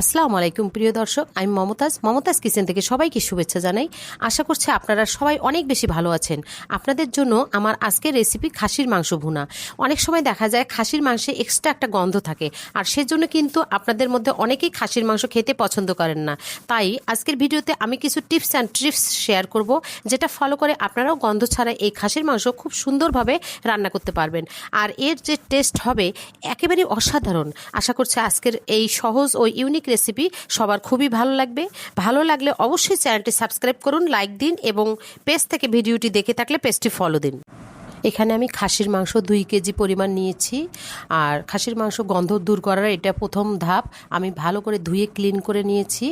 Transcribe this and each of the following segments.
আসসালামু আলাইকুম, প্রিয় দর্শক। আমি মমতাজ। মমতাজ কিচেন থেকে সবাইকে শুভেচ্ছা জানাই। আশা করছি আপনারা সবাই অনেক বেশি ভালো আছেন। আপনাদের জন্য আমার আজকের রেসিপি খাসির মাংস ভুনা। অনেক সময় দেখা যায় খাসির মাংসে এক্সট্রা একটা গন্ধ থাকে। আর সেজন্য কিন্তু আপনাদের মধ্যে অনেকেই খাসির মাংস খেতে পছন্দ করেন না। তাই আজকের ভিডিওতে আমি কিছু টিপস অ্যান্ড ট্রিপস শেয়ার করব, যেটা ফলো করে আপনারাও গন্ধ ছাড়া এই খাসির মাংস খুব সুন্দরভাবে রান্না করতে পারবেন। আর এর যে টেস্ট হবে একেবারেই অসাধারণ। আশা করছি আজকের এই সহজ ও ইউনিক রেসিপি সবার খুবই ভালো লাগবে। ভালো লাগলে অবশ্যই চ্যানেলটি সাবস্ক্রাইব করুন, লাইক দিন এবং পেজ থেকে ভিডিওটি দেখে থাকলে পেজটি ফলো দিন। এখানে আমি খাসির মাংস দুই কেজি পরিমাণ নিয়েছি আর খাসির মাংস গন্ধ দূর করার এটা প্রথম ধাপ। আমি ভালো করে ধুয়ে ক্লিন করে নিয়েছি,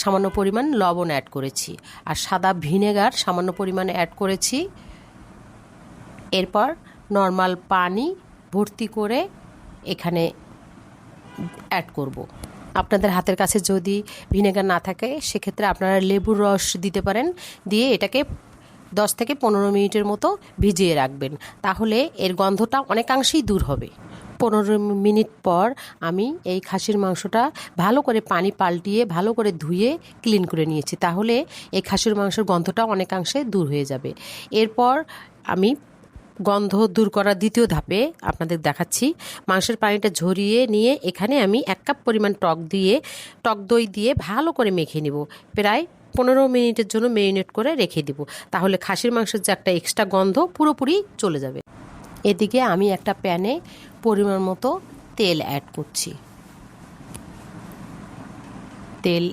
সামান্য পরিমাণ লবণ অ্যাড করেছি আর সাদা ভিনেগার সামান্য পরিমাণে অ্যাড করেছি। এরপর নর্মাল পানি ভর্তি করে এখানে অ্যাড করব। আপনাদের হাতের কাছে যদি ভিনেগার না থাকে, সেক্ষেত্রে আপনারা লেবুর রস দিতে পারেন। দিয়ে এটাকে দশ থেকে পনেরো মিনিটের মতো ভিজিয়ে রাখবেন। তাহলে এর গন্ধটা অনেকাংশেই দূর হবে। পনেরো মিনিট পর আমি এই খাসির মাংসটা ভালো করে পানি পাল্টিয়ে, ভালো করে ধুয়ে ক্লিন করে নিয়েছি। তাহলে এই খাসির মাংসের গন্ধটা অনেকাংশে দূর হয়ে যাবে। এরপর আমি গন্ধ দূর করার দ্বিতীয় ধাপে আপনাদের দেখাচ্ছি। মাংসের পানিটা ঝরিয়ে নিয়ে এখানে আমি এক কাপ পরিমাণ টক দিয়ে, টক দই দিয়ে ভালো করে মেখে নিব। প্রায় পনেরো মিনিটের জন্য মেরিনেট করে রেখে দিব। তাহলে খাসির মাংসের যে একটা এক্সট্রা গন্ধ পুরোপুরি চলে যাবে। এদিকে আমি একটা প্যানে পরিমাণ মতো তেল অ্যাড করছি। তেল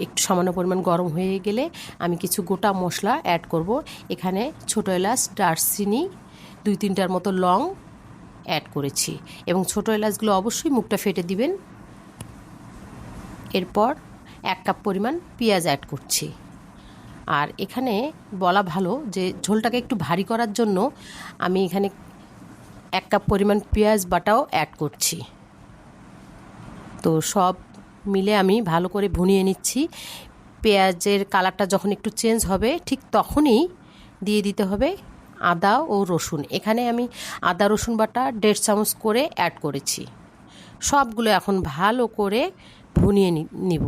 একটু সামান্য পরিমাণ গরম হয়ে গেলে আমি কিছু গোটা মশলা অ্যাড করব। এখানে ছোটো এলাচ, দারচিনি, দুই তিনটার মতো লং অ্যাড করেছি এবং ছোটো এলাচগুলো অবশ্যই মুখটা ফেটে দিবেন। এরপর এক কাপ পরিমাণ পেঁয়াজ অ্যাড করছি। আর এখানে বলা ভালো যে ঝোলটাকে একটু ভারী করার জন্য আমি এখানে এক কাপ পরিমাণ পেঁয়াজ বাটাও অ্যাড করছি। তো সব মিলে আমি ভালো করে ভুনিয়ে নিচ্ছি। পেঁয়াজের কালারটা যখন একটু চেঞ্জ হবে, ঠিক তখনই দিয়ে দিতে হবে আদা ও রসুন। এখানে আমি আদা, রসুন বাটা দেড় চামচ করে অ্যাড করেছি। সবগুলো এখন ভালো করে ভুনিয়ে নিব।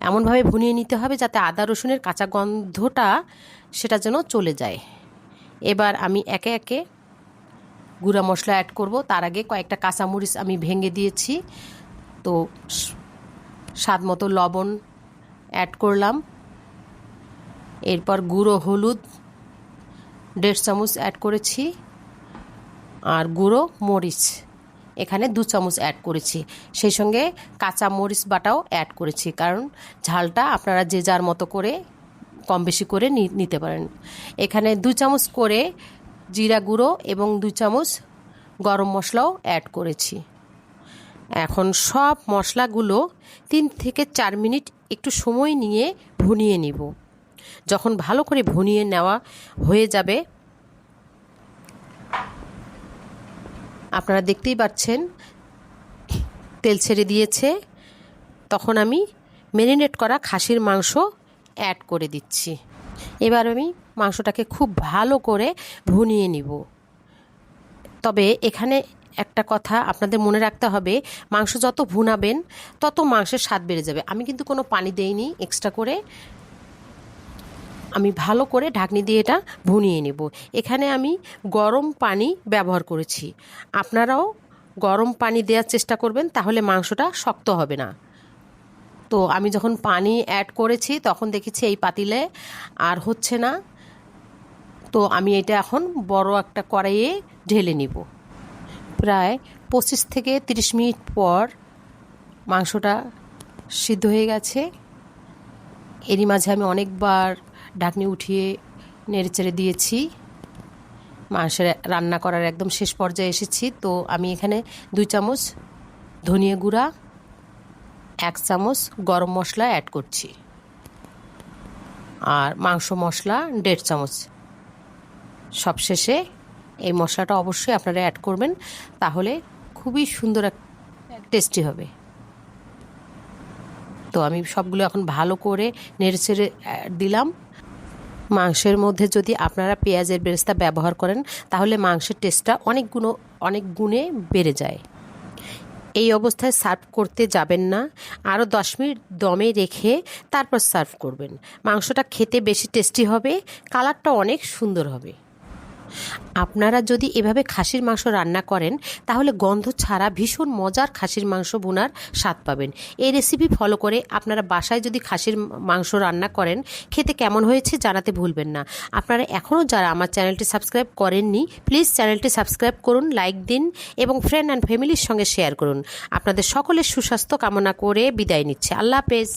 এমনভাবে ভুনিয়ে নিতে হবে যাতে আদা, রসুনের কাঁচা গন্ধটা সেটা যেন চলে যায়। এবার আমি একে একে গুঁড়া মশলা অ্যাড করব। তার আগে কয়েকটা কাঁচামরিচ আমি ভেঙে দিয়েছি। তো স্বাদ মতো লবণ অ্যাড করলাম। এরপর গুঁড়ো হলুদ দেড় চামচ অ্যাড করেছি। আর গুঁড়ো মরিচ, এখানে দু চামচ অ্যাড করেছি। সেই সঙ্গে কাঁচা মরিচ বাটাও অ্যাড করেছি, কারণ ঝালটা আপনারা যে যার মতো করে কম বেশি করে নিতে পারেন। এখানে দু চামচ করে জিরা গুঁড়ো এবং দু চামচ গরম মশলাও অ্যাড করেছি। এখন সব মশলাগুলো তিন থেকে চার মিনিট একটু সময় নিয়ে ভুনিয়ে নিব। যখন ভালো করে ভুনিয়ে নেওয়া হয়ে যাবে, আপনারা দেখতেই পাচ্ছেন, তেল ছেড়ে দিয়েছে। তখন আমি ম্যারিনেট করা খাসির মাংস অ্যাড করে দিচ্ছি। এবার আমি মাংসটাকে খুব ভালো করে ভুনিয়ে নিব। তবে এখানে একটা কথা আপনাদের মনে রাখতে হবে, মাংস যত ভুনাবেন, তত মাংসের স্বাদ বেড়ে যাবে। আমি কিন্তু কোনো পানি দেইনি এক্সট্রা করে। আমি ভালো করে ঢাকনি দিয়ে এটা ভুনিয়ে নেব। এখানে আমি গরম পানি ব্যবহার করেছি। আপনারাও গরম পানি দেওয়ার চেষ্টা করবেন, তাহলে মাংসটা শক্ত হবে না। তো আমি যখন পানি অ্যাড করেছি, তখন দেখেছি এই পাতিলে আর হচ্ছে না। তো আমি এটা এখন বড় একটা কড়াইয়ে ঢেলে নিব। প্রায় পঁচিশ থেকে তিরিশ মিনিট পর মাংসটা সিদ্ধ হয়ে গেছে। এরই মাঝে আমি অনেকবার ঢাকনি উঠিয়ে নেড়েচেড়ে দিয়েছি। মাংসের রান্না করার একদম শেষ পর্যায়ে এসেছি। তো আমি এখানে দুই চামচ ধনিয়া গুঁড়া, এক চামচ গরম মশলা অ্যাড করছি। আর মাংস মশলা দেড় চামচ। সবশেষে এই মশলাটা অবশ্যই আপনারা অ্যাড করবেন, তাহলে খুবই সুন্দর এক টেস্টি হবে। তো আমি সবগুলো এখন ভালো করে নেড়ে ছেড়ে দিলাম। মাংসের মধ্যে যদি আপনারা পেঁয়াজের বেরেস্তা ব্যবহার করেন, তাহলে মাংসের টেস্টটা অনেক গুণ, অনেক গুণে বেড়ে যায়। এই অবস্থায় সার্ভ করতে যাবেন না, আরও দশ মিনিট দমে রেখে তারপর সার্ভ করবেন। মাংসটা খেতে বেশি টেস্টি হবে কালারটা অনেক সুন্দর হবে। আপনারা যদি এভাবে খাসির মাংস রান্না করেন, তাহলে গন্ধ ছাড়া ভীষণ মজার খাসির মাংস বোনার স্বাদ পাবেন। এই রেসিপি ফলো করে আপনারা বাসায় যদি খাসির মাংস রান্না করেন, খেতে কেমন হয়েছে জানাতে ভুলবেন না। আপনারা এখনও যারা আমার চ্যানেলটি সাবস্ক্রাইব করেননি প্লিজ চ্যানেলটি সাবস্ক্রাইব করুন লাইক দিন এবং ফ্রেন্ড অ্যান্ড ফ্যামিলির সঙ্গে শেয়ার করুন। আপনাদের সকলের সুস্বাস্থ্য কামনা করে বিদায় নিচ্ছে। আল্লাহ হাফেজ।